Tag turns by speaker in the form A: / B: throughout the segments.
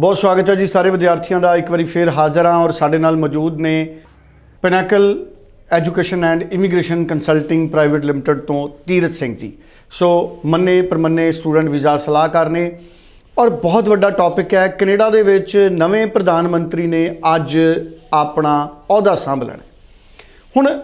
A: ਬਹੁਤ ਸਵਾਗਤ ਹੈ ਜੀ ਸਾਰੇ ਵਿਦਿਆਰਥੀਆਂ ਦਾ। ਇੱਕ ਵਾਰੀ ਫੇਰ ਹਾਜ਼ਰ ਹਾਂ ਔਰ ਸਾਡੇ ਨਾਲ ਮੌਜੂਦ ਨੇ Pinnacle education and immigration consulting private limited ਤੋਂ ਤੀਰਥ ਸਿੰਘ ਜੀ। ਸੋ ਮੰਨੇ ਪਰਮੰਨੇ ਸਟੂਡੈਂਟ ਵੀਜ਼ਾ ਸਲਾਹਕਾਰ ਨੇ ਔਰ ਬਹੁਤ ਵੱਡਾ ਟੌਪਿਕ ਹੈ। ਕੈਨੇਡਾ ਦੇ ਵਿੱਚ ਨਵੇਂ ਪ੍ਰਧਾਨ ਮੰਤਰੀ ਨੇ ਅੱਜ ਆਪਣਾ ਅਹੁਦਾ ਸੰਭ ਲੈਣਾ ਹੁਣ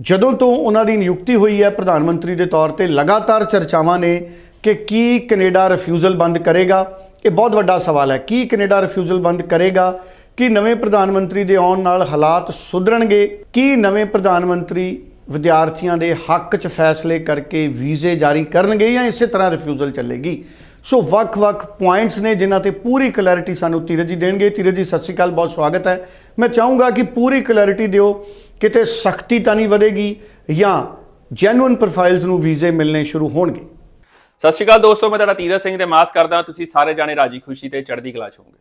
A: ਜਦੋਂ ਤੋਂ ਉਹਨਾਂ ਦੀ ਨਿਯੁਕਤੀ ਹੋਈ ਹੈ, ਪ੍ਰਧਾਨ ਮੰਤਰੀ ਦੇ ਤੌਰ ਤੇ ਲਗਾਤਾਰ ਚਰਚਾਵਾਂ ਨੇ ਕਿ ਕੀ ਕੈਨੇਡਾ ਰਿਫਿਊਜ਼ਲ ਬੰਦ ਕਰੇਗਾ? ਇਹ ਬਹੁਤ ਵੱਡਾ ਸਵਾਲ ਹੈ। ਕੀ ਕੈਨੇਡਾ ਰਿਫਿਊਜ਼ਲ ਬੰਦ ਕਰੇਗਾ? ਕੀ ਨਵੇਂ ਪ੍ਰਧਾਨ ਮੰਤਰੀ ਦੇ ਆਉਣ ਨਾਲ ਹਾਲਾਤ ਸੁਧਰਨਗੇ? ਕੀ ਨਵੇਂ ਪ੍ਰਧਾਨ ਮੰਤਰੀ ਵਿਦਿਆਰਥੀਆਂ ਦੇ ਹੱਕ 'ਚ ਫੈਸਲੇ ਕਰਕੇ ਵੀਜ਼ੇ ਜਾਰੀ ਕਰਨਗੇ ਜਾਂ ਇਸੇ ਤਰ੍ਹਾਂ ਰਿਫਿਊਜ਼ਲ ਚੱਲੇਗੀ? ਸੋ ਵੱਖ-ਵੱਖ ਪੁਆਇੰਟਸ ਨੇ ਜਿਨ੍ਹਾਂ ਤੇ ਪੂਰੀ ਕਲੈਰਿਟੀ ਸਾਨੂੰ ਧੀਰਜ ਜੀ ਦੇਣਗੇ। ਧੀਰਜ ਜੀ, ਸਤਿ ਸ਼੍ਰੀ ਅਕਾਲ, ਬਹੁਤ ਸਵਾਗਤ ਹੈ। ਮੈਂ ਚਾਹੂੰਗਾ ਕਿ ਪੂਰੀ ਕਲੈਰਿਟੀ ਦਿਓ। ਕਿਤੇ ਸਖਤੀ ਤਾਂ ਨਹੀਂ ਵਧੇਗੀ ਜਾਂ ਜੈਨੂਇਨ ਪ੍ਰੋਫਾਈਲਸ ਨੂੰ ਵੀਜ਼ੇ ਮਿਲਣੇ ਸ਼ੁਰੂ ਹੋਣਗੇ।
B: ਸਤਿ ਸ਼੍ਰੀ ਅਕਾਲ ਦੋਸਤੋ, ਮੈਂ ਤੁਹਾਡਾ ਤੀਰਥ ਸਿੰਘ ਤੇ ਮਾਸ ਕਰਦਾ। ਤੁਸੀਂ ਸਾਰੇ ਜਾਣੇ ਰਾਜੀ ਖੁਸ਼ੀ ਤੇ ਚੜ੍ਹਦੀ ਕਲਾ ਚ ਹੋਵੋਗੇ।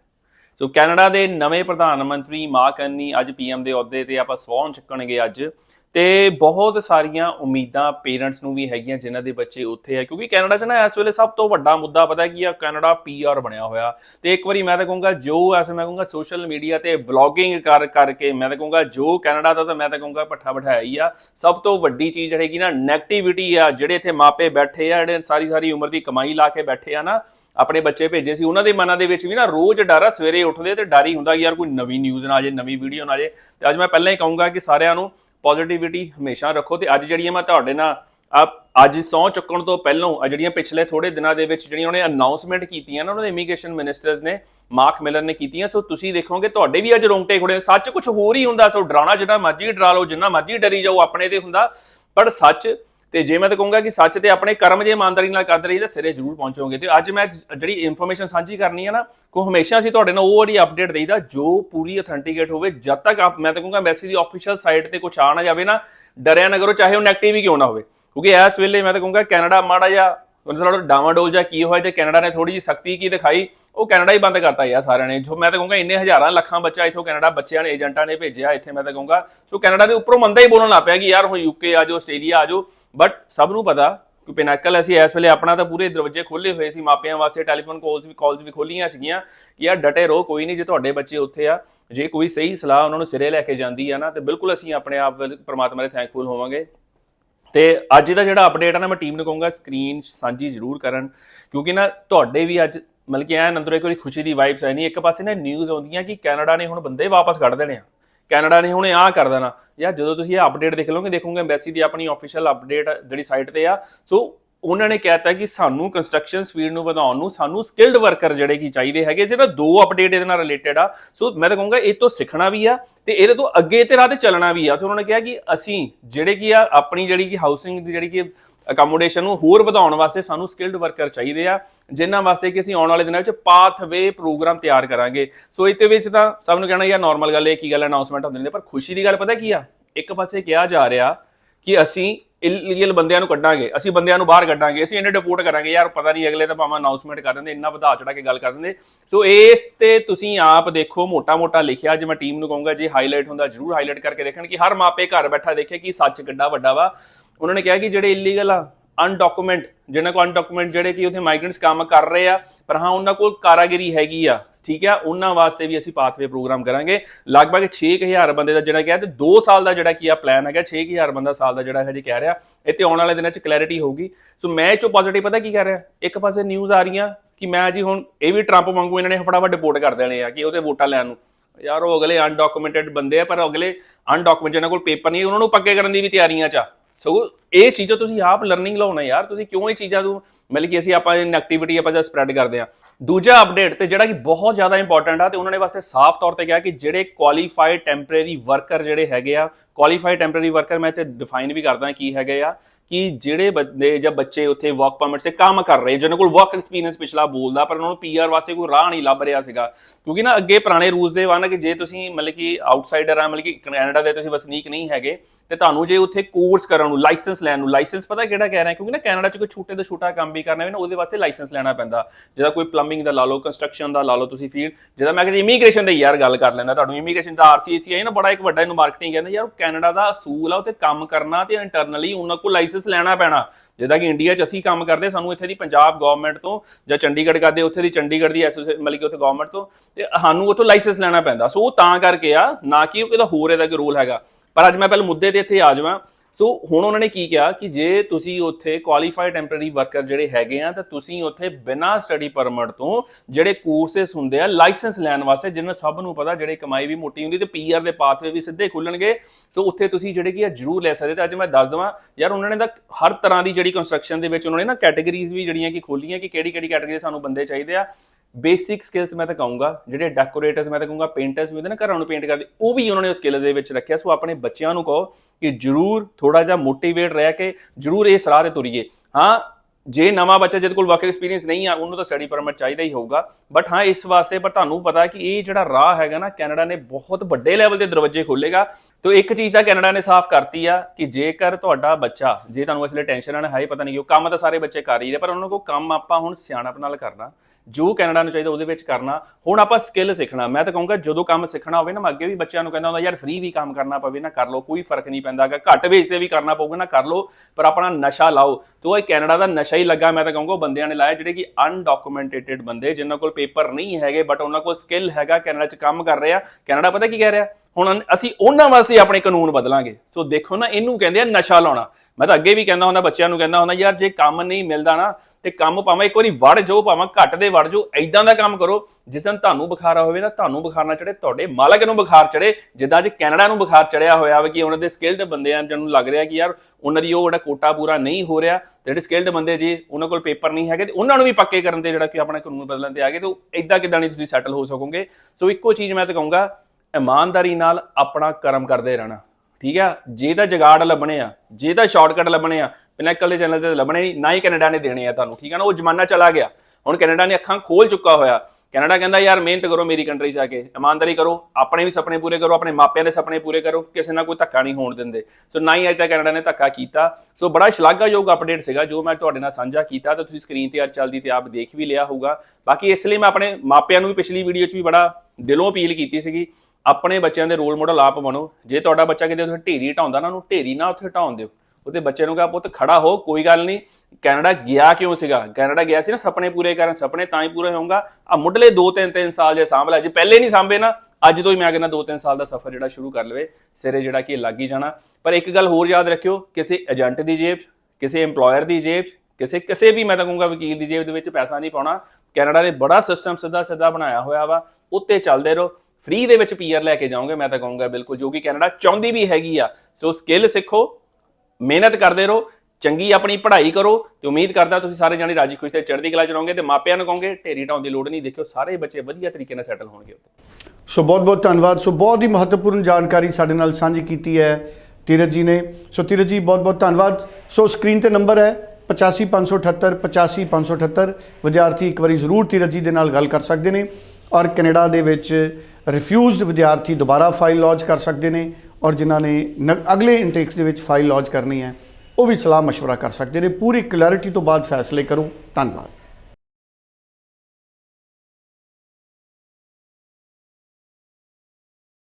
B: ਸੋ ਕੈਨੇਡਾ ਦੇ ਨਵੇਂ ਪ੍ਰਧਾਨ ਮੰਤਰੀ ਮਾਰਕ ਕੰਨੀ ਅੱਜ ਪੀਐਮ ਦੇ ਅਹੁਦੇ ਤੇ ਆਪਾਂ ਸਵਾਨ ਚੱਕਣਗੇ ਅੱਜ। ਤੇ ਬਹੁਤ ਸਾਰੀਆਂ ਉਮੀਦਾਂ ਪੇਰੈਂਟਸ ਨੂੰ ਵੀ ਹੈਗੀਆਂ ਜਿਨ੍ਹਾਂ ਦੇ ਬੱਚੇ ਉੱਥੇ ਆ। ਕਿਉਂਕਿ ਕੈਨੇਡਾ 'ਚ ਨਾ ਇਸ ਵੇਲੇ ਸਭ ਤੋਂ ਵੱਡਾ ਮੁੱਦਾ ਪਤਾ ਕੀ ਆ? ਕੈਨੇਡਾ ਪੀਆਰ ਬਣਿਆ ਹੋਇਆ। ਤੇ ਇੱਕ ਵਾਰੀ ਮੈਂ ਤਾਂ ਕਹੂੰਗਾ, ਜੋ ਐਸੇ ਮੈਂ ਕਹੂੰਗਾ ਸੋਸ਼ਲ ਮੀਡੀਆ ਤੇ ਵਲੌਗਿੰਗ ਕਰ, ਕਰਕੇ ਮੈਂ ਤਾਂ ਕਹੂੰਗਾ, ਜੋ ਕੈਨੇਡਾ ਦਾ ਤਾਂ ਮੈਂ ਤਾਂ ਕਹੂੰਗਾ ਪੱਠਾ ਬਿਠਾਇਆ ਹੀ ਆ। ਸਭ ਤੋਂ ਵੱਡੀ ਚੀਜ਼ ਰਹੇਗੀ ਨਾ ਨੈਗੇਟਿਵਿਟੀ ਆ, ਜਿਹੜੇ ਇੱਥੇ ਮਾਪੇ ਬੈਠੇ ਆ, ਜਿਹੜੇ ਸਾਰੀ ਸਾਰੀ ਉਮਰ ਦੀ ਕਮਾਈ ਲਾ ਕੇ ਬੈਠੇ ਆ ਨਾ ਆਪਣੇ ਬੱਚੇ ਭੇਜੇ ਸੀ, ਉਹਨਾਂ ਦੇ ਮਨਾਂ ਦੇ ਵਿੱਚ ਵੀ ਨਾ ਰੋਜ਼ ਡਰ ਆ, ਸਵੇਰੇ ਉੱਠਦੇ ਤੇ ਡਰ ਹੀ ਹੁੰਦਾ ਕਿ ਯਾਰ ਕੋਈ ਨਵੀਂ ਨਿਊਜ਼ ਨਾ ਆ ਜੇ ਨਵੀਂ ਵੀਡੀਓ ਨਾ ਆ ਜੇ ਤੇ ਅੱਜ ਮੈਂ ਪਹਿਲਾਂ ਹੀ ਕਹੂੰਗਾ ਕਿ ਸਾਰਿਆਂ ਨੂੰ ਪੋਜ਼ਿਟਿਵਿਟੀ ਹਮੇਸ਼ਾ ਰੱਖੋ ਤੇ ਅੱਜ ਜਿਹੜੀਆਂ ਮੈਂ ਤੁਹਾਡੇ ਨਾਲ ਆ ਅੱਜ ਸਹੁੰ ਚੁੱਕਣ ਤੋਂ ਪਹਿਲਾਂ ਜਿਹੜੀਆਂ ਪਿਛਲੇ ਥੋੜੇ ਦਿਨਾਂ ਦੇ ਵਿੱਚ ਜਿਹੜੀਆਂ ਉਹਨੇ ਅਨਾਉਂਸਮੈਂਟ ਕੀਤੀਆਂ ਨਾ, ਉਹਨਾਂ ਦੇ ਇਮੀਗ੍ਰੇਸ਼ਨ ਮਿਨਿਸਟਰਸ ਨੇ, ਮਾਰਕ ਮਿਲਰ ਨੇ ਕੀਤੀਆਂ, ਸੋ ਤੁਸੀਂ ਦੇਖੋਗੇ ਤੁਹਾਡੇ ਵੀ ਅੱਜ ਰੋਂਗਟੇ ਖੜੇ ਸੱਚ ਕੁਝ ਹੋਰ ਹੀ ਹੁੰਦਾ, ਸੋ ਡਰਾਣਾ ਜਿੰਨਾ ਮਰਜ਼ੀ ਡਰਾ ਲਓ, ਜਿੰਨਾ ਮਰਜ਼ੀ ਡਰੀ ਜਾਓ, ਆਪਣੇ ਤੇ ਹੁੰਦਾ। ਪਰ ਸੱਚ ਤੇ ਜੇ ਮੈਂ ਤਾਂ ਕਹੂੰਗਾ ਕਿ ਸੱਚ ਤੇ ਆਪਣੇ ਕਰਮ ਜੇ ਇਮਾਨਦਾਰੀ ਨਾਲ ਕਰਦੇ ਰਹੀ ਤਾਂ ਸਿਰੇ ਜ਼ਰੂਰ ਪਹੁੰਚੋਗੇ ਤੇ ਅੱਜ ਮੈਂ ਜਿਹੜੀ ਇਨਫੋਰਮੇਸ਼ਨ ਸਾਂਝੀ ਕਰਨੀ ਹੈ ਨਾ, ਕੋ ਹਮੇਸ਼ਾ ਅਸੀਂ ਤੁਹਾਡੇ ਨਾਲ ਉਹ ਵਾਲੀ ਅਪਡੇਟ ਦੇਈਦਾ ਜੋ ਪੂਰੀ ਅਥੈਂਟਿਕੇਟ ਹੋਵੇ, ਜਦ ਤੱਕ ਆਪ, ਮੈਂ ਤਾਂ ਕਹੂੰਗਾ ਮੈਸੇਜ ਦੀ ਆਫੀਸ਼ੀਅਲ ਸਾਈਟ ਤੇ ਕੁਝ ਆ ਨਾ ਜਾਵੇ ਨਾ, ਡਰਿਆ ਨਾ ਕਰੋ, ਚਾਹੇ ਉਹ ਨੈਗੇਟਿਵ ਹੀ ਕਿਉਂ ਨਾ ਹੋਵੇ। ਕਿਉਂਕਿ ਇਸ ਵੇਲੇ ਮੈਂ ਤਾਂ ਕਹੂੰਗਾ ਕੈਨੇਡਾ ਮਾੜਾ ਜਾਂ ਉਹਨਾਂ ਥੋੜਾ ਡਾਵਾਡੋਲ ਜਾਂ ਕੀ ਹੋਇਆ ਤੇ ਕੈਨੇਡਾ ਨੇ ਥੋੜੀ ਜੀ ਸਖਤੀ ਕੀ ਦਿਖਾਈ, ਉਹ ਕੈਨੇਡਾ ਹੀ ਬੰਦ ਕਰਤਾ ਯਾਰ ਸਾਰਿਆਂ ਨੇ। ਜੋ ਮੈਂ ਤਾਂ ਕਹੂੰਗਾ ਇੰਨੇ ਹਜ਼ਾਰਾਂ ਲੱਖਾਂ ਬੱਚਾ ਇਥੋਂ ਕੈਨੇਡਾ ਬੱਚਿਆਂ ਨੇ, ਏਜੰਟਾਂ ਨੇ ਭੇਜਿਆ ਇੱਥੇ ਮੈਂ ਤਾਂ ਕਹੂੰਗਾ। ਸੋ ਕੈਨੇਡਾ ਦੇ ਉੱਪਰੋਂ ਮੰਦਾ ਹੀ ਬੋਲਣ ਲੱਗ ਪਿਆ ਕਿ ਯਾਰ ਹੁਣ ਯੂਕੇ ਆ ਜਾਓ, ਆਸਟ੍ਰੇਲੀਆ ਆ ਜਾਓ। ਬਟ ਸਭ ਨੂੰ ਪਤਾ ਕਿ ਪਿਨਾਕਲ ਅਸੀਂ ਇਸ ਵੇਲੇ ਆਪਣਾ ਤਾਂ ਪੂਰੇ ਦਰਵਾਜ਼ੇ ਖੋਲੇ ਹੋਏ ਸੀ, ਮਾਪਿਆਂ ਵਾਸਤੇ ਟੈਲੀਫੋਨ ਕਾਲਸ ਵੀ ਕਾਲਸ ਵੀ ਖੋਲੀਆਂ ਸੀਗੀਆਂ ਕਿ ਯਾਰ ਡਟੇ ਰਹੋ, ਕੋਈ ਨਹੀਂ ਜੇ ਤੁਹਾਡੇ ਬੱਚੇ ਉੱਥੇ ਆ, ਜੇ ਕੋਈ ਸਹੀ ਸਲਾਹ ਉਹਨਾਂ ਨੂੰ ਸਿਰੇ ਲੈ ਕੇ ਜਾਂਦੀ ਆ ਨਾ, ਤੇ ਬਿਲਕੁਲ ਅਸੀਂ ਆਪਣੇ ਆਪ ਪਰਮਾਤਮਾ ਦੇ ਥੈਂਕਫੁਲ ਹੋਵਾਂਗੇ। ਤੇ ਅੱਜ ਦਾ ਜਿਹੜਾ ਅਪਡੇਟ ਆ ਨਾ, ਮੈਂ ਟੀਮ ਨੂੰ ਕਹੂੰਗਾ ਸਕਰੀਨ ਸਾਂਝੀ ਜ਼ਰੂਰ ਕਰਨ, ਕਿਉਂਕਿ ਨਾ ਤੁਹਾਡੇ ਵੀ ਅੱਜ ਮਤਲਬ ਕਿ ਐਨ ਅੰਦਰੋਂ ਇੱਕ ਵਾਰੀ ਖੁਸ਼ੀ ਦੀ ਵਾਈਬਸ ਆਈ ਨਹੀਂ ਇੱਕ ਪਾਸੇ ਨਾ ਨਿਊਜ਼ ਆਉਂਦੀਆਂ ਕਿ ਕੈਨੇਡਾ ਨੇ ਹੁਣ ਬੰਦੇ ਵਾਪਸ ਕੱਢ ਦੇਣੇ ਆ। ਕੈਨੇਡਾ ਨੇ ਹੁਣ ਆਹ ਕਰ ਦੇਣਾ। ਯਾਰ ਜਦੋਂ ਤੁਸੀਂ ਇਹ ਅਪਡੇਟ ਦੇਖ ਲਓਗੇ, ਦੇਖੋਗੇ ਐਮਬੈਸੀ ਦੀ ਆਪਣੀ ਆਫੀਸ਼ੀਅਲ ਅਪਡੇਟ ਜਿਹੜੀ ਸਾਈਟ ਤੇ ਆ, ਸੋ ਉਹਨਾਂ ਨੇ ਕਹਿਤਾ ਕਿ ਸਾਨੂੰ ਕੰਸਟਰਕਸ਼ਨ ਸਪੀਡ ਨੂੰ ਵਧਾਉਣ ਨੂੰ ਸਾਨੂੰ ਸਕਿਲਡ ਵਰਕਰ ਜਿਹੜੇ ਕੀ ਚਾਹੀਦੇ ਹੈਗੇ, ਜਿਹੜਾ ਦੋ ਅਪਡੇਟ ਇਹਦੇ ਨਾਲ ਰਿਲੇਟਡ ਆ। ਸੋ ਮੈਂ ਤਾਂ ਕਹੂੰਗਾ ਇਹ ਤੋਂ ਸਿੱਖਣਾ ਵੀ ਆ ਤੇ ਇਹਦੇ ਤੋਂ ਅੱਗੇ ਤੇ ਰਾਹ ਤੇ ਚੱਲਣਾ ਵੀ ਆ। ਤੇ ਉਹਨਾਂ ਨੇ ਕਿਹਾ ਕਿ ਅਸੀਂ ਜਿਹੜੇ ਕੀ ਆ, ਆਪਣੀ ਜਿਹੜੀ ਕਿ ਹਾਊਸਿੰਗ ਦੀ ਜਿਹੜੀ ਕਿ ਅਕਮੋਡੇਸ਼ਨ ਨੂੰ ਹੋਰ ਵਧਾਉਣ ਵਾਸਤੇ ਸਾਨੂੰ ਸਕਿਲਡ ਵਰਕਰ ਚਾਹੀਦੇ ਆ, ਜਿਨ੍ਹਾਂ ਵਾਸਤੇ ਕਿ ਅਸੀਂ ਆਉਣ ਵਾਲੇ ਦਿਨਾਂ ਵਿੱਚ ਪਾਥਵੇ ਪ੍ਰੋਗਰਾਮ ਤਿਆਰ ਕਰਾਂਗੇ। ਸੋ ਇਹਦੇ ਵਿੱਚ ਤਾਂ ਸਭ ਨੂੰ ਕਹਿਣਾ ਯਾਰ ਨਾਰਮਲ ਗੱਲ ਹੈ ਕੀ ਗੱਲ ਅਨਾਉਂਸਮੈਂਟ ਹੁੰਦੇ ਨੇ ਪਰ ਖੁਸ਼ੀ ਦੀ ਗੱਲ ਪਤਾ ਕੀ ਆ? ਇੱਕ ਪਾਸੇ ਕਿਹਾ ਜਾ ਰਿਹਾ ਕਿ ਅਸੀਂ ਇਲੀਗਲ ਬੰਦਿਆਂ ਨੂੰ ਕੱਢਾਂਗੇ, ਅਸੀਂ ਬੰਦਿਆਂ ਨੂੰ ਬਾਹਰ ਕੱਢਾਂਗੇ, ਅਸੀਂ ਇਹਨੇ ਡਿਪੋਰਟ ਕਰਾਂਗੇ, ਯਾਰ ਪਤਾ ਨਹੀਂ ਅਗਲੇ ਤਾਂ ਭਾਵੇਂ ਅਨਾਉਂਸਮੈਂਟ ਕਰ ਦਿੰਦੇ, ਇੰਨਾ ਵਧਾ ਚੜਾ ਕੇ ਗੱਲ ਕਰ ਦਿੰਦੇ। ਸੋ ਇਸ ਤੇ ਤੁਸੀਂ ਆਪ ਦੇਖੋ, ਮੋਟਾ-ਮੋਟਾ ਲਿਖਿਆ ਜੇ ਮੈਂ ਟੀਮ ਨੂੰ ਕਹੂੰਗਾ, ਜੇ ਹਾਈਲਾਈਟ ਹੁੰਦਾ, ਜਰੂਰ ਹਾਈਲਾਈਟ ਕਰਕੇ ਦੇਖਣ ਕਿ ਹਰ ਮਾਪੇ ਘਰ ਬੈਠਾ ਦੇਖੇ ਕਿ ਸੱਚ ਕਿੱਡਾ ਵੱਡਾ ਵਾ। ਉਹਨਾਂ ਨੇ ਕਿਹਾ ਕਿ ਜਿਹੜੇ ਇਲੀਗਲ ਆ ਅਨਡਾਕੂਮੈਂਟ ਜਿਹਨਾਂ ਕੋਲ ਅਨਡਾਕੂਮੈਂਟ ਜਿਹੜੇ ਕਿ ਉੱਥੇ ਮਾਈਗ੍ਰੈਂਟਸ ਕੰਮ ਕਰ ਰਹੇ ਆ, ਪਰ ਹਾਂ, ਉਹਨਾਂ ਕੋਲ ਕਾਰਾਗਰੀ ਹੈਗੀ ਆ, ਠੀਕ ਆ? ਉਹਨਾਂ ਵਾਸਤੇ ਵੀ ਅਸੀਂ ਪਾਥਵੇ ਪ੍ਰੋਗਰਾਮ ਕਰਾਂਗੇ। ਲਗਭਗ 6000 ਬੰਦੇ ਦਾ ਜਿਹੜਾ ਕਿਹਾ ਤੇ 2 ਸਾਲ ਦਾ ਜਿਹੜਾ ਕੀ ਆ ਪਲਾਨ ਹੈਗਾ 6000 ਬੰਦਾ ਸਾਲ ਦਾ ਜਿਹੜਾ ਹਜੇ ਕਹਿ ਰਿਹਾ। ਇਹ ਤੇ ਆਉਣ ਵਾਲੇ ਦਿਨਾਂ 'ਚ ਕਲੈਰਿਟੀ ਹੋਊਗੀ। ਸੋ ਮੈਂ ਇਹ ਚੋਂ ਪੋਜ਼ਿਟਿਵ ਪਤਾ ਕੀ ਕਰ ਰਿਹਾ? ਇੱਕ ਪਾਸੇ ਨਿਊਜ਼ ਆ ਰਹੀਆਂ ਕਿ ਮੈਂ ਜੀ ਹੁਣ ਇਹ ਵੀ ਟਰੰਪ ਵਾਂਗੂ ਇਹਨਾਂ ਨੇ ਫਟਾਫਟ ਡਿਪੋਰਟ ਕਰ ਦੇਣੇ ਆ ਕਿ ਉਹਦੇ ਵੋਟਾਂ ਲੈਣ ਨੂੰ। ਯਾਰ, ਉਹ ਅਗਲੇ ਅਨਡਾਕੂਮੈਂਟਡ ਬੰਦੇ ਆ, ਪਰ ਅਗਲੇ ਅਨਡਾਕੂਮੈਂਟ ਜਿਹਨਾਂ ਕੋਲ ਪੇਪਰ ਨਹੀਂ, ਉਹਨਾਂ ਨੂੰ ਪੱਕੇ ਕਰਨ ਦੀ ਵੀ ਤਿਆਰੀਆਂ 'ਚ ਆ। ਸੋ ਇਹ ਚੀਜ਼ਾਂ ਤੁਸੀਂ ਆਪ ਲਰਨਿੰਗ ਲਾਉਣਾ ਯਾਰ, ਤੁਸੀਂ ਕਿਉਂ ਇਹ ਚੀਜ਼ਾਂ ਨੂੰ ਮਤਲਬ ਕਿ ਅਸੀਂ ਆਪਾਂ ਨੈਗੇਟਿਵਿਟੀ ਆਪਾਂ ਜਾਂ ਸਪਰੈਡ ਕਰਦੇ ਆ ਦੂਜਾ ਅਪਡੇਟ ਤੇ ਜਿਹੜਾ ਕਿ ਬਹੁਤ ਜ਼ਿਆਦਾ ਇੰਪੋਰਟੈਂਟ ਆ ਤੇ ਉਹਨਾਂ ਨੇ ਵਾਸਤੇ ਸਾਫ਼ ਤੌਰ ਤੇ ਕਿਹਾ ਕਿ ਜਿਹੜੇ ਕੁਆਲੀਫਾਈਡ ਟੈਂਪਰੇਰੀ ਵਰਕਰ ਜਿਹੜੇ ਹੈਗੇ ਆ ਕੁਆਲੀਫਾਈਡ ਟੈਂਪਰੇਰੀ ਵਰਕਰ ਮੈਂ ਇੱਥੇ ਡਿਫਾਈਨ ਵੀ ਕਰਦਾ ਕੀ ਹੈਗੇ ਆ। ਕਿ ਜਿਹੜੇ ਬੰਦੇ ਜਾਂ ਬੱਚੇ ਉੱਥੇ ਵਰਕ ਪਰਮਿਟ ਸੇ ਕੰਮ ਕਰ ਰਹੇ, ਜਿਹਨਾਂ ਕੋਲ ਵਰਕ ਐਕਸਪੀਰੀਅੰਸ ਪਿਛਲਾ ਬੋਲਦਾ, ਪਰ ਉਹਨਾਂ ਨੂੰ ਪੀਆਰ ਵਾਸਤੇ ਕੋਈ ਰਾਹ ਨਹੀਂ ਲੱਭ ਰਿਹਾ ਸੀਗਾ। ਕਿਉਂਕਿ ਨਾ ਅੱਗੇ ਪੁਰਾਣੇ ਰੂਲਸ ਦੇ ਵਨ ਕਿ ਜੇ ਤੁਸੀਂ ਮਤਲਬ ਕਿ ਆਊਟਸਾਈਡਰ ਆ, ਮਤਲਬ ਕਿ ਕੈਨੇਡਾ ਦੇ ਤੁਸੀਂ ਵਸਨੀਕ ਨਹੀਂ ਹੈਗੇ, ਤੇ ਤੁਹਾਨੂੰ ਜੇ ਉੱਥੇ ਕੋਰਸ ਕਰਨ ਨੂੰ ਲਾਇਸੈਂਸ ਲੈਣ ਨੂੰ ਲਾਇਸੈਂਸ ਪਤਾ ਕਿਹੜਾ ਕਹਿ ਰਿਹਾ? ਕਿਉਂਕਿ ਨਾ ਕੈਨੇਡਾ 'ਚ ਕੋਈ ਛੋਟੇ ਤੋਂ ਛੋਟਾ ਕੰਮ ਵੀ ਕਰਨਾ ਹੋਵੇ ਨਾ, ਉਹਦੇ ਵਾਸਤੇ ਲਾਇਸੈਂਸ ਲੈਣਾ ਪੈਂਦਾ। ਜਿਹਦਾ ਕੋਈ ਪਲੰਬਿੰਗ ਦਾ ਲਾ ਲਓ ਕੰਸਟਰਕਸ਼ਨ ਦਾ ਲਾ ਲਓ ਤੁਸੀਂ ਫੀਲਡ ਜਿਹਦਾ ਮੈਂ ਕਿ ਇਮੀਗ੍ਰੇਸ਼ਨ ਦੇ ਯਾਰ ਗੱਲ ਕਰ ਲੈਂਦਾ, ਤੁਹਾਨੂੰ ਇਮੀਗ੍ਰੇਸ਼ਨ ਦਾ ਆਰਸੀਏਸੀ ਹੈ ਨਾ ਬੜਾ ਇੱਕ ਵੱਡਾ ਇਹਨੂੰ ਮਾਰਕੀਟਿੰਗ ਕਹਿੰਦਾ, ਯਾਰ ਉਹ ਕੈਨੇਡਾ ਦਾ ਅਸੂਲ ਆ, ਉੱਥੇ ਕੰਮ ਕਰਨਾ ਤੇ ਇੰਟਰਨਲੀ ਉਹਨਾਂ ਕੋਲ ਲਾਇਸੈਂਸ ਲਾਇਸੈਂਸ ਲੈਣਾ ਪੈਣਾ। ਜਿੱਦਾਂ ਕਿ ਇੰਡੀਆ 'ਚ ਅਸੀਂ ਕੰਮ ਕਰਦੇ, ਸਾਨੂੰ ਇੱਥੇ ਦੀ ਪੰਜਾਬ ਗਵਰਨਮੈਂਟ ਤੋਂ ਜਾਂ ਚੰਡੀਗੜ੍ਹ ਕਰਦੇ, ਉੱਥੇ ਦੀ ਚੰਡੀਗੜ੍ਹ ਦੀ ਐਸੋਸੀਏਸ਼ਨ ਮਤਲਬ ਕਿ ਉੱਥੇ ਗਵਰਨਮੈਂਟ ਤੋਂ ਤੇ ਸਾਨੂੰ ਉੱਥੋਂ ਲਾਇਸੈਂਸ ਲੈਣਾ ਪੈਂਦਾ। ਸੋ ਉਹ ਤਾਂ ਕਰਕੇ ਆ, ਨਾ ਕਿ ਉਹਦਾ ਹੋਰ ਇਹਦਾ ਕੋਈ ਰੂਲ ਹੈਗਾ। ਪਰ ਅੱਜ ਮੈਂ ਪਹਿਲਾਂ ਮੁੱਦੇ ਤੇ ਇੱਥੇ ਆ ਜਾਵਾਂ। ਸੋ ਹੁਣ ਉਹਨਾਂ ਨੇ ਕੀ ਕਿਹਾ ਕਿ ਜੇ ਤੁਸੀਂ ਉੱਥੇ ਕੁਆਲੀਫਾਈਡ ਟੈਂਪਰੇਰੀ ਵਰਕਰ ਜਿਹੜੇ ਹੈਗੇ ਆ, ਤਾਂ ਤੁਸੀਂ ਉੱਥੇ ਬਿਨਾਂ ਸਟੱਡੀ ਪਰਮਿਟ ਤੋਂ ਜਿਹੜੇ ਕੋਰਸਸ ਹੁੰਦੇ ਆ ਲਾਇਸੈਂਸ ਲੈਣ ਵਾਸਤੇ ਜਿਨ੍ਹਾਂ ਸਭ ਨੂੰ ਪਤਾ ਜਿਹੜੇ ਕਮਾਈ ਵੀ ਮੋਟੀ ਹੁੰਦੀ ਤੇ ਪੀਆਰ ਦੇ ਪਾਥਵੇ ਵੀ ਸਿੱਧੇ ਖੁੱਲਣਗੇ। ਸੋ ਉੱਥੇ ਤੁਸੀਂ ਜਿਹੜੇ ਕੀ ਆ, ਜਰੂਰ ਲੈ ਸਕਦੇ ਤੇ ਅੱਜ ਮੈਂ ਦੱਸ ਦਵਾਂ, ਯਾਰ ਉਹਨਾਂ ਨੇ ਤਾਂ ਹਰ ਤਰ੍ਹਾਂ ਦੀ ਜਿਹੜੀ ਕੰਸਟਰਕਸ਼ਨ ਦੇ ਵਿੱਚ ਉਹਨਾਂ ਨੇ ਨਾ ਕੈਟਾਗਰੀਜ਼ ਵੀ ਜਿਹੜੀਆਂ ਕਿ ਖੋਲੀਆਂ ਕਿ ਕਿਹੜੀ ਕਿਹੜੀ ਕੈਟਾਗਰੀ ਸਾਨੂੰ ਬੰਦੇ ਚਾਹੀਦੇ ਆ। ਬੇਸਿਕ ਸਕਿੱਲਸ ਮੈਂ ਤਾਂ ਕਹੂੰਗਾ, ਜਿਹੜੇ ਡੈਕੋਰੇਟਰਸ ਮੈਂ ਤਾਂ ਕਹੂੰਗਾ ਪੇਂਟਰਸ ਵੀ ਹੁੰਦੇ ਨਾ, ਘਰਾਂ ਨੂੰ ਪੇਂਟ ਕਰਦੇ, ਉਹ ਵੀ ਉਹਨਾਂ ਨੇ ਉਸ ਸਕਿੱਲ ਦੇ ਵਿੱਚ ਰੱਖਿਆ। ਸੋ ਆਪਣੇ ਬੱਚਿਆਂ ਨੂੰ ਕਹੋ ਕਿ ਜਰੂਰ ਥੋੜਾ ਜਿਹਾ ਮੋਟੀਵੇਟ ਰਹਿ ਕੇ ਜਰੂਰ ਇਹ ਸਲਾਹ ਤੇ ਤੁਰੀਏ। ਹਾਂ ਜੇ ਨਵਾਂ ਬੱਚਾ ਜਿਹਦੇ ਕੋਲ ਵਰਕ ਐਕਸਪੀਰੀਅੰਸ ਨਹੀਂ ਆ, ਉਹਨੂੰ ਤਾਂ ਸਟੱਡੀ ਪਰਮਿਟ ਚਾਹੀਦਾ ਹੀ ਹੋਊਗਾ। ਬਟ ਹਾਂ, ਇਸ ਵਾਸਤੇ ਪਰ ਤੁਹਾਨੂੰ ਪਤਾ ਕਿ ਇਹ ਜਿਹੜਾ ਰਾਹ ਹੈਗਾ ਨਾ ਕੈਨੇਡਾ ਨੇ ਬਹੁਤ ਵੱਡੇ ਲੈਵਲ ਦੇ ਦਰਵਾਜ਼ੇ ਖੋਲੇਗਾ ਤੋਂ ਇੱਕ ਚੀਜ਼ ਤਾਂ ਕੈਨੇਡਾ ਨੇ ਸਾਫ਼ ਕਰਤੀ ਆ ਕਿ ਜੇਕਰ ਤੁਹਾਡਾ ਬੱਚਾ, ਜੇ ਤੁਹਾਨੂੰ ਇਸ ਲਈ ਟੈਨਸ਼ਨ ਆ ਨਾ ਹੈ ਪਤਾ ਨਹੀਂ ਉਹ ਕੰਮ ਤਾਂ ਸਾਰੇ ਬੱਚੇ ਕਰ ਹੀ ਰਹੇ, ਪਰ ਉਹਨਾਂ ਕੋਲ ਕੰਮ ਆਪਾਂ ਹੁਣ ਸਿਆਣਪ ਨਾਲ ਕਰਨਾ, ਜੋ ਕੈਨੇਡਾ ਨੂੰ ਚਾਹੀਦਾ ਉਹਦੇ ਵਿੱਚ ਕਰਨਾ। ਹੁਣ ਆਪਾਂ ਸਕਿੱਲ ਸਿੱਖਣਾ। ਮੈਂ ਤਾਂ ਕਹੂੰਗਾ, ਜਦੋਂ ਕੰਮ ਸਿੱਖਣਾ ਹੋਵੇ ਨਾ, ਮੈਂ ਅੱਗੇ ਵੀ ਬੱਚਿਆਂ ਨੂੰ ਕਹਿੰਦਾ ਹੁੰਦਾ, ਯਾਰ ਫ੍ਰੀ ਵੀ ਕੰਮ ਕਰਨਾ ਪਵੇ ਨਾ, ਕਰ ਲਓ, ਕੋਈ ਫ਼ਰਕ ਨਹੀਂ ਪੈਂਦਾਗਾ ਘੱਟ ਵੇਚ ਤੇ ਵੀ ਕਰਨਾ ਪਊਗਾ ਨਾ, ਕਰ ਲਓ, ਪਰ ਆਪਣਾ ਨਸ਼ਾ ਲਾਓ। ਤੋਂ ਇਹ ਕੈਨੇਡਾ ਦਾ ਨਸ਼ਾ ਹੀ ਲੱਗਾ, ਮੈਂ ਤਾਂ ਕਹੂੰਗਾ ਉਹ ਬੰਦਿਆਂ ਨੇ ਲਾਇਆ, ਜਿਹੜੇ ਕਿ ਅਨਡਾਕੂਮੈਂਟੇਟਡ ਬੰਦੇ, ਜਿਨ੍ਹਾਂ ਕੋਲ ਪੇਪਰ ਨਹੀਂ ਹੈਗੇ ਬਟ ਉਹਨਾਂ ਕੋਲ ਸਕਿੱਲ ਹੈਗਾ, ਕੈਨੇਡਾ 'ਚ ਕੰਮ ਕਰ ਰਿਹਾ ਕੈਨੇਡਾ ਪਤਾ ਕੀ ਕਹਿ ਰਿਹਾ? ਹੁਣ ਅਸੀਂ ਉਹਨਾਂ ਵਾਸਤੇ ਆਪਣੇ ਕਾਨੂੰਨ ਬਦਲਾਂਗੇ। ਸੋ ਦੇਖੋ ਨਾ, ਇਹਨੂੰ ਕਹਿੰਦੇ ਆ ਨਸ਼ਾ ਲਾਉਣਾ। ਮੈਂ ਤਾਂ ਅੱਗੇ ਵੀ ਕਹਿੰਦਾ ਹੁੰਦਾ, ਬੱਚਿਆਂ ਨੂੰ ਕਹਿੰਦਾ ਹੁੰਦਾ, ਯਾਰ, ਜੇ ਕੰਮ ਨਹੀਂ ਮਿਲਦਾ ਨਾ, ਤੇ ਕੰਮ ਭਾਵੇਂ ਇੱਕ ਵਾਰੀ ਵੜ ਜਾਓ, ਭਾਵੇਂ ਘੱਟ ਦੇ ਵੜ ਜਾਓ ਐਦਾਂ ਦਾ ਕੰਮ ਕਰੋ। ਜਿਸ ਦਿਨ ਤੁਹਾਨੂੰ ਬੁਖਾਰਾ ਹੋਵੇ ਨਾ, ਤੁਹਾਨੂੰ ਬੁਖਾਰ ਨਾ ਚੜੇ ਤੁਹਾਡੇ ਮਾਲਕ ਨੂੰ ਬੁਖਾਰ ਚੜੇ ਜਿੱਦਾਂ ਅੱਜ ਕੈਨੇਡਾ ਨੂੰ ਬੁਖਾਰ ਚੜਿਆ ਹੋਇਆ ਵਾ ਕਿ ਉਹਨਾਂ ਦੇ ਸਕਿਲਡ ਬੰਦੇ ਆ, ਜਿਹਨੂੰ ਲੱਗ ਰਿਹਾ ਕਿ ਯਾਰ, ਉਹਨਾਂ ਦੀ ਉਹ ਜਿਹੜਾ ਕੋਟਾ ਪੂਰਾ ਨਹੀਂ ਹੋ ਰਿਹਾ ਜਿਹੜੇ ਸਕਿਲਡ ਬੰਦੇ ਜੀ ਉਹਨਾਂ ਕੋਲ ਪੇਪਰ ਨਹੀਂ ਹੈਗੇ, ਤੇ ਉਹਨਾਂ ਨੂੰ ਵੀ ਪੱਕੇ ਕਰਨ ਤੇ ਜਿਹੜਾ ਕਿ ਆਪਣਾ ਕਾਨੂੰਨ ਬਦਲਣ ਤੇ ਆ ਗਏ, ਤੇ ਐਦਾਂ ਕਿਦਾਂ ਨਹੀਂ ਤੁਸੀਂ ਸੈਟਲ ਹੋ ਸਕੋਗੇ? ਸੋ ਇੱਕੋ ਚੀਜ਼ ਮੈਂ ਤਾਂ ਕਹੂੰਗਾ ਇਮਾਨਦਾਰੀ ਨਾਲ ਆਪਣਾ ਕਰਮ ਕਰਦੇ ਰਹਿਣਾ। ਠੀਕ ਆ? ਜੇ ਤਾਂ ਜਗਾੜ ਲੱਭਣੇ ਆ, ਜੇ ਤਾਂ ਸ਼ਾਰਟਕਟ ਲੱਭਣੇ ਆ ਪਿਨੈਕਲ ਦੇ ਚੈਨਲ ਤੇ ਲੱਭਣੇ ਨਹੀਂ, ਨਾ ਹੀ ਕੈਨੇਡਾ ਨੇ ਦੇਣੇ ਆ ਤੁਹਾਨੂੰ, ਠੀਕ ਆ ਨਾ? ਉਹ ਜ਼ਮਾਨਾ ਚਲਾ ਗਿਆ। ਹੁਣ ਕੈਨੇਡਾ ਨੇ ਅੱਖਾਂ ਖੋਲ ਚੁੱਕਾ ਹੋਇਆ। ਕੈਨੇਡਾ ਕਹਿੰਦਾ, ਯਾਰ, ਮਿਹਨਤ ਕਰੋ ਮੇਰੀ ਕੰਟਰੀ 'ਚ ਆ ਕੇ, ਇਮਾਨਦਾਰੀ ਕਰੋ, ਆਪਣੇ ਵੀ ਸੁਪਨੇ ਪੂਰੇ ਕਰੋ, ਆਪਣੇ ਮਾਪਿਆਂ ਦੇ ਸੁਪਨੇ ਪੂਰੇ ਕਰੋ, ਕਿਸੇ ਨਾਲ ਕੋਈ ਧੱਕਾ ਨਹੀਂ ਹੋਣ ਦਿੰਦੇ। ਸੋ ਨਾ ਹੀ ਅੱਜ ਤੱਕ ਕੈਨੇਡਾ ਨੇ ਧੱਕਾ ਕੀਤਾ। ਸੋ ਬੜਾ ਸ਼ਲਾਘਾਯੋਗ ਅਪਡੇਟ ਸੀਗਾ, ਜੋ ਮੈਂ ਤੁਹਾਡੇ ਨਾਲ ਸਾਂਝਾ ਕੀਤਾ, ਤਾਂ ਤੁਸੀਂ ਸਕਰੀਨ ਤੇ ਅੱਜ ਚੱਲਦੀ ਤੇ ਆਪ ਦੇਖ ਵੀ ਲਿਆ ਹੋਊਗਾ। ਬਾਕੀ ਇਸ ਲਈ ਮੈਂ ਆਪਣੇ ਮਾਪਿਆਂ ਨੂੰ ਵੀ ਪਿਛਲੀ ਵੀਡੀਓ 'ਚ ਵੀ ਬੜਾ ਦਿਲੋਂ ਅਪੀਲ ਕੀਤੀ ਸੀਗੀ ਆਪਣੇ ਬੱਚਿਆਂ ਦੇ ਰੋਲ ਮਾਡਲ ਆਪ ਬਣੋ। ਜੇ ਤੁਹਾਡਾ ਬੱਚਾ ਕਿਤੇ ਉੱਥੇ ਢੇਰੀ ਢਾਉਂਦਾ ਨਾ, ਉਹਨੂੰ ਢੇਰੀ ਨਾ ਉੱਥੇ ਢਾਉਣ ਦਿਓ। ਉਹਦੇ ਬੱਚੇ ਨੂੰ ਕਹਾ, ਪੁੱਤ ਖੜਾ ਹੋ, ਕੋਈ ਗੱਲ ਨਹੀਂ। ਕੈਨੇਡਾ ਗਿਆ ਕਿਉਂ ਸੀਗਾ? ਕੈਨੇਡਾ ਗਿਆ ਸੀ ਨਾ ਸੁਪਨੇ ਪੂਰੇ ਕਰਨ, ਸੁਪਨੇ ਤਾਂ ਹੀ ਪੂਰੇ ਹੋਊਗਾ। ਆ ਮੁੱਢਲੇ 2-3 3 ਸਾਲ ਜੇ ਸਾਂਭ ਲੈ, ਜੇ ਪਹਿਲੇ ਨਹੀਂ ਸਾਂਭੇ ਨਾ, ਅੱਜ ਤੋਂ ਹੀ ਮੈਂ ਕਹਿੰਦਾ 2-3 ਸਾਲ ਦਾ ਸਫ਼ਰ ਜਿਹੜਾ ਸ਼ੁਰੂ ਕਰ ਲਵੇ, ਸਿਰੇ ਜਿਹੜਾ ਕਿ ਲੱਗ ਹੀ ਜਾਣਾ। ਪਰ ਇੱਕ ਗੱਲ ਹੋਰ ਯਾਦ ਰੱਖਿਓ, ਕਿਸੇ ਏਜੰਟ ਦੀ ਜੇਬ 'ਚ, ਕਿਸੇ EMPLOYER ਦੀ ਜੇਬ 'ਚ, ਕਿਸੇ ਕਿਸੇ ਵੀ ਮੈਂ ਤਾਂ ਕਹੂੰਗਾ ਵਕੀਲ ਦੀ ਜੇਬ ਦੇ ਵਿੱਚ ਪੈਸਾ ਨਹੀਂ ਪਾਉਣਾ। ਕੈਨੇਡਾ ਨੇ ਬੜਾ ਸਿਸਟਮ ਸਿੱਧਾ ਸਿੱਧਾ ਬਣਾਇਆ ਹੋਇਆ ਵਾ, ਉੱਤੇ ਚੱਲਦੇ ਰਹੋ। ਫ੍ਰੀ ਦੇ ਵਿੱਚ ਪੀਆਰ ਲੈ ਕੇ ਜਾਓਗੇ, ਮੈਂ ਤਾਂ ਕਹੂੰਗਾ ਬਿਲਕੁਲ, ਜੋ ਕਿ ਕੈਨੇਡਾ ਚਾਹੁੰਦੀ ਵੀ ਹੈਗੀ ਆ। ਸੋ ਸਕਿੱਲ ਸਿੱਖੋ, ਮਿਹਨਤ ਕਰਦੇ ਰਹੋ, ਚੰਗੀ ਆਪਣੀ ਪੜ੍ਹਾਈ ਕਰੋ ਤੇ ਉਮੀਦ ਕਰਦਾ ਤੁਸੀਂ ਸਾਰੇ ਜਾਣੇ ਰਾਜੀ ਖੁਸ਼ ਤੇ ਚੜ੍ਹਦੀ ਕਲਾ ਚ ਰਹੋਗੇ ਤੇ ਮਾਪਿਆਂ ਨੂੰ ਕਹੋਗੇ, ਢੇਰੀ ਢਾਉਣ ਦੀ ਲੋੜ ਨਹੀਂ, ਦੇਖਿਓ ਸਾਰੇ ਬੱਚੇ ਵਧੀਆ ਤਰੀਕੇ ਨਾਲ ਸੈਟਲ ਹੋਣਗੇ
A: ਸੋ ਬਹੁਤ ਬਹੁਤ ਧੰਨਵਾਦ। ਸੋ ਬਹੁਤ ਹੀ ਮਹੱਤਵਪੂਰਨ ਜਾਣਕਾਰੀ ਸਾਡੇ ਨਾਲ ਸਾਂਝੀ ਕੀਤੀ ਹੈ ਤੀਰਜ ਜੀ ਨੇ। ਸੋ ਤੀਰਜ ਜੀ, ਬਹੁਤ ਬਹੁਤ ਧੰਨਵਾਦ। ਸੋ ਸਕਰੀਨ ਤੇ ਨੰਬਰ ਹੈ 85578 85578 ਵਿਦਿਆਰਥੀ ਇੱਕ ਵਾਰੀ ਜ਼ਰੂਰ ਤੀਰਜ ਜੀ ਦੇ ਨਾਲ ਗੱਲ ਕਰ ਸਕਦੇ ਨੇ। ਔਰ ਕੈਨੇਡਾ ਦੇ ਵਿੱਚ ਰਿਫਿਊਜ਼ਡ ਵਿਦਿਆਰਥੀ ਦੁਬਾਰਾ ਫਾਈਲ ਲੌਂਚ ਕਰ ਸਕਦੇ ਨੇ ਔਰ ਜਿਨ੍ਹਾਂ ਨੇ ਨ- ਅਗਲੇ ਇਨਟੇਕਸ ਦੇ ਵਿੱਚ ਫਾਈਲ ਲੌਂਚ ਕਰਨੀ ਹੈ ਉਹ ਵੀ ਸਲਾਹ مشورہ ਕਰ ਸਕਦੇ ਨੇ ਪੂਰੀ ਕਲੈਰਿਟੀ ਤੋਂ ਬਾਅਦ ਫੈਸਲੇ ਕਰੋ ਧੰਨਵਾਦ